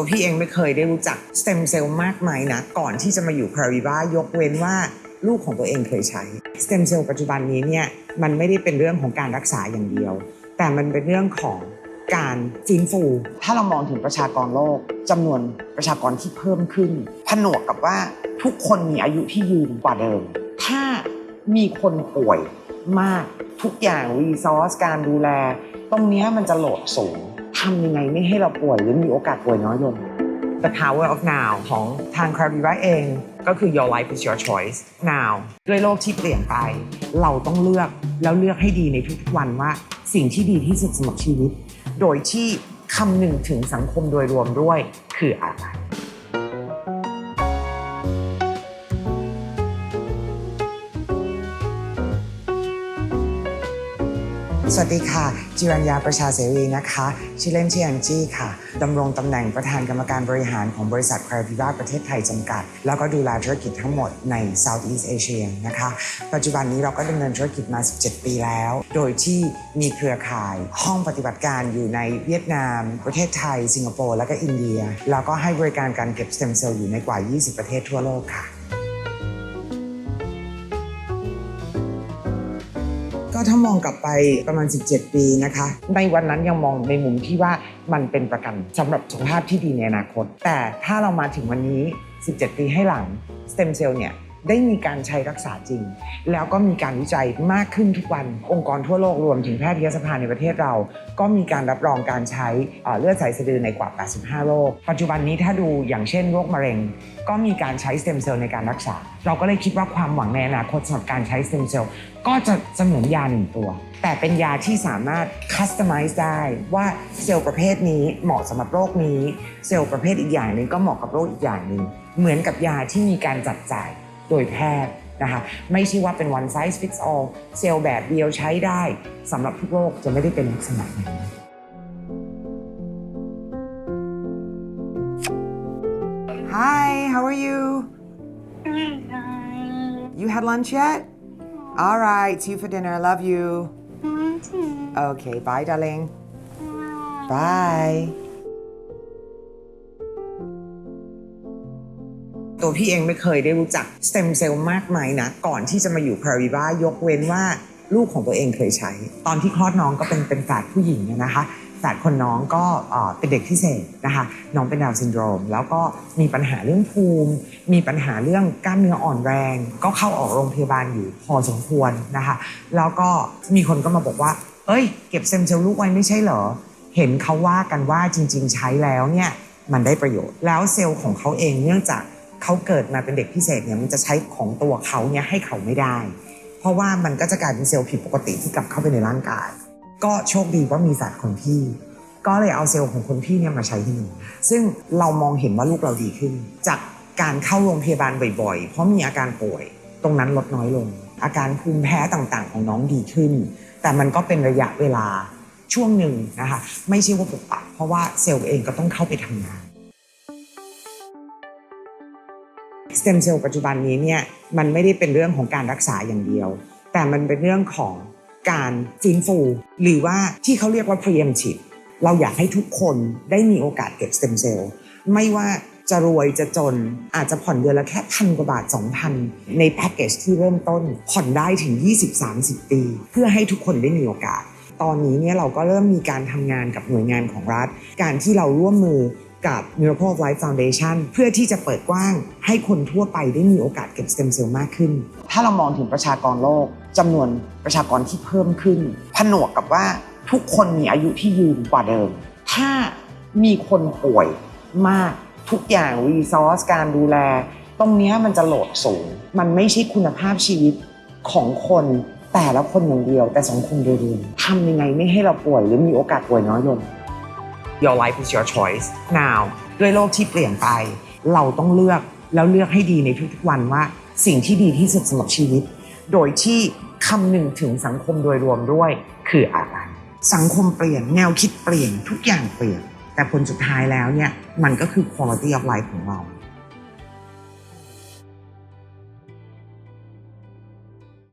ตัวพี่เองไม่เคยได้รู้จักสเต็มเซลล์มากมายนะก่อนที่จะมาอยู่คาริบ้ายกเว้นว่าลูกของตัวเองเคยใช้สเต็มเซลล์ปัจจุบันนี้เนี่ยมันไม่ได้เป็นเรื่องของการรักษาอย่างเดียว แต่มันเป็นเรื่องของการฟื้นฟู ถ้าเรามองถึงประชากรโลกจำนวนประชากรที่เพิ่มขึ้น ผนวกกับว่าทุกคนมีอายุที่ยืนกว่าเดิม ถ้ามีคนป่วยมากทุกอย่างรีซอสการดูแล ตรงนี้มันจะโหลดสูง ทำยังไงไม่ให้เราป่วยหรือมีโอกาสป่วยน้อยลง The Power of Now ของทาง c a r i v a เอง ก็คือ Your Life is Your Choice Now ด้วยโลกที่เปลี่ยนไป เราต้องเลือกแล้วเลือกให้ดีในทุกๆวันว่า สิ่งที่ดีที่สุดสำหรับชีวิต โดยที่คำหนึ่งถึงสังคมโดยรวมด้วยคืออะไร สวัสดีค่ะ จิรัญญาประชาเสรีนะคะ ชื่อเล่นชื่อแองจี้ค่ะดำรงตำแหน่งประธานกรรมการบริหารของบริษัทคาริวาประเทศไทยจำกัด แล้วก็ดูแลธุรกิจทั้งหมดใน Southeast Asia นะคะ ปัจจุบันนี้เราก็ดำเนินธุรกิจมา 17 ปีแล้ว โดยที่มีเครือข่ายห้องปฏิบัติการอยู่ในเวียดนาม ประเทศไทย สิงคโปร์ และก็อินเดีย แล้วก็ให้บริการการเก็บสเต็มเซลล์อยู่ในกว่า 20 ประเทศทั่วโลกค่ะ ก็ถ้ามองกลับไปประมาณ 17 ปีนะคะ ในวันนั้นยังมองในมุมที่ว่ามันเป็นประกันสำหรับสุขภาพที่ดีในอนาคต แต่ถ้าเรามาถึงวันนี้ 17 ปีให้หลังสเต็มเซลล์เนี่ย ได้มีการใช้รักษาจริง แล้วก็มีการวิจัยมากขึ้นทุกวัน องค์กรทั่วโลกรวมถึงแพทยสภาในประเทศเรา ก็มีการรับรองการใช้เลือดสายสะดือในกว่า 85 โรค ปัจจุบันนี้ถ้าดูอย่างเช่นโรคมะเร็ง ก็มีการใช้สเต็มเซลล์ในการรักษา เราก็เลยคิดว่าความหวังในอนาคตสำหรับการใช้สเต็มเซลล์ก็จะเสมือนยาหนึ่งตัว แต่เป็นยาที่สามารถคัสตอมไมซ์ได้ว่าเซลล์ประเภทนี้เหมาะสำหรับโรคนี้ เซลล์ประเภทอีกอย่างหนึ่งก็เหมาะกับโรคอีกอย่างหนึ่งเหมือนกับยาที่มีการจัดจ่าย โดยแพทย์นะคะไม่ใช่ว่าเป็น one size fits all เซลล์แบบเดียวใช้ได้สำหรับทุกโรคจะไม่ได้เป็นลักษณะนั้น Hi, how are you? You had lunch yet? All right, see you for dinner. I love you. Okay, bye, darling. Bye. ตัวพี่เองไม่เคยได้รู้จักสเต็มเซลล์มากมายนะ ก่อนที่จะมาอยู่คาริบ้ายกเว้นว่าลูกของตัวเองเคยใช้ ตอนที่คลอดน้องก็เป็นเป็นฝาดผู้หญิงนะคะฝาดคนน้องก็เป็นเด็กพิเศษนะคะน้องเป็นดาวซินโดรม แล้วก็มีปัญหาเรื่องภูมิ มีปัญหาเรื่องกล้ามเนื้ออ่อนแรง ก็เข้าออกโรงพยาบาลอยู่พอสมควรนะคะ แล้วก็มีคนก็มาบอกว่า เอ้ย เก็บสเต็มเซลล์ลูกไว้ไม่ใช่เหรอ เห็นเขาว่ากันว่าจริง ๆ ใช้แล้วเนี่ยมันได้ประโยชน์ แล้วเซลล์ของเขาเองเนื่องจาก เขาเกิดมาเป็นเด็กพิเศษเนี่ยมันจะใช้ของตัวเขาเนี่ยให้เขาไม่ได้ เพราะว่ามันก็จะกลายเป็นเซลล์ผิดปกติที่กลับเข้าไปในร่างกาย ก็โชคดีว่ามีฝาดคนพี่ ก็เลยเอาเซลล์ของคนพี่เนี่ยมาใช้ที่หนูซึ่งเรามองเห็นว่าลูกเราดีขึ้น จากการเข้าโรงพยาบาลบ่อยๆ เพราะมีอาการป่วย ตรงนั้นลดน้อยลง อาการภูมิแพ้ต่างๆ ของน้องดีขึ้น แต่มันก็เป็นระยะเวลาช่วงหนึ่งนะคะไม่ใช่ว่าปุบปับเพราะว่าเซลล์เองก็ต้องเข้าไปทำงาน สเต็มเซลล์ปัจจุบันนี้เนี่ยมันไม่ได้เป็นเรื่องของการรักษาอย่างเดียว แต่มันเป็นเรื่องของการฟื้นฟู หรือว่าที่เขาเรียกว่า preemptive เราอยากให้ทุกคนได้มีโอกาสเก็บสเต็มเซลล์ไม่ว่าจะรวยจะจนอาจจะผ่อนเดือนละแค่พันกว่าบาท 2,000 ในแพ็กเกจที่เริ่มต้น ผ่อนได้ถึง 20-30 ปี เพื่อให้ทุกคนได้มีโอกาส ตอนนี้เนี่ยเราก็เริ่มมีการทำงานกับหน่วยงานของรัฐ การที่เราร่วมมือ กับ Miracle of Life Foundation เพื่อที่จะเปิดกว้างให้คนทั่วไปได้มีโอกาสเก็บสเต็มเซลล์มากขึ้น ถ้าเรามองถึงประชากรโลกจำนวนประชากรที่เพิ่มขึ้น ผนวกกับว่าทุกคนมีอายุที่ยืนกว่าเดิม ถ้ามีคนป่วยมากทุกอย่างรีซอสการดูแล ตรงนี้มันจะโหลดสูง มันไม่ใช่คุณภาพชีวิตของคนแต่ละคนอย่างเดียวแต่สังคมโดยรวมทำยังไงไม่ให้เราป่วยหรือมีโอกาสป่วยน้อยลง Your life is your choice now ด้วยโลกที่เปลี่ยนไป เราต้องเลือกแล้วเลือกให้ดีในทุกๆวันว่า สิ่งที่ดีที่สุดสำหรับชีวิต โดยที่คำหนึ่งถึงสังคมโดยรวมด้วยคืออะไร สังคมเปลี่ยนแนวคิดเปลี่ยนทุกอย่างเปลี่ยน แต่ผลสุดท้ายแล้วเนี่ยมันก็คือ quality of life ของเรา